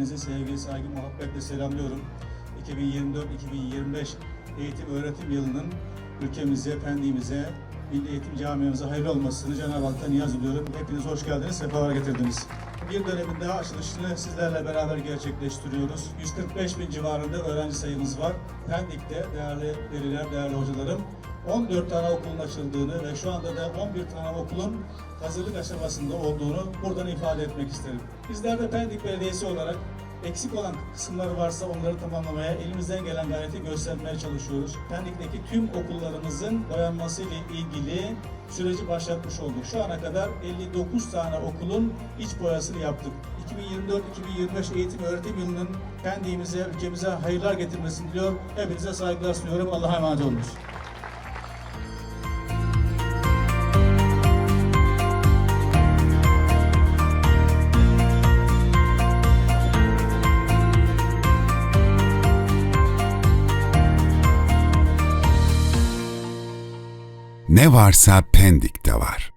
hepinizi sevgi, saygı, muhabbetle selamlıyorum. 2024-2025 eğitim öğretim yılının ülkemize, kendimize, Milli Eğitim Camiamıza hayırlı olmasını Cenab-ı Hak'tan niyaz ediyorum. Hepiniz hoş geldiniz, sefalar getirdiniz. Bir dönemin daha açılışını sizlerle beraber gerçekleştiriyoruz. 145 bin civarında öğrenci sayımız var. Pendik'te değerli veliler, değerli hocalarım 14 tane okulun açıldığını ve şu anda da 11 tane okulun hazırlık aşamasında olduğunu buradan ifade etmek isterim. Bizler de Pendik Belediyesi olarak eksik olan kısımları varsa onları tamamlamaya elimizden gelen gayreti göstermeye çalışıyoruz. Pendik'teki tüm okullarımızın boyanması ile ilgili süreci başlatmış olduk. Şu ana kadar 59 tane okulun iç boyasını yaptık. 2024-2025 eğitim öğretim yılının Pendik'imize, ülkemize hayırlar getirmesini diliyor. Hepinize saygılar sunuyorum. Allah'a emanet olunuz. Ne varsa Pendik'te var.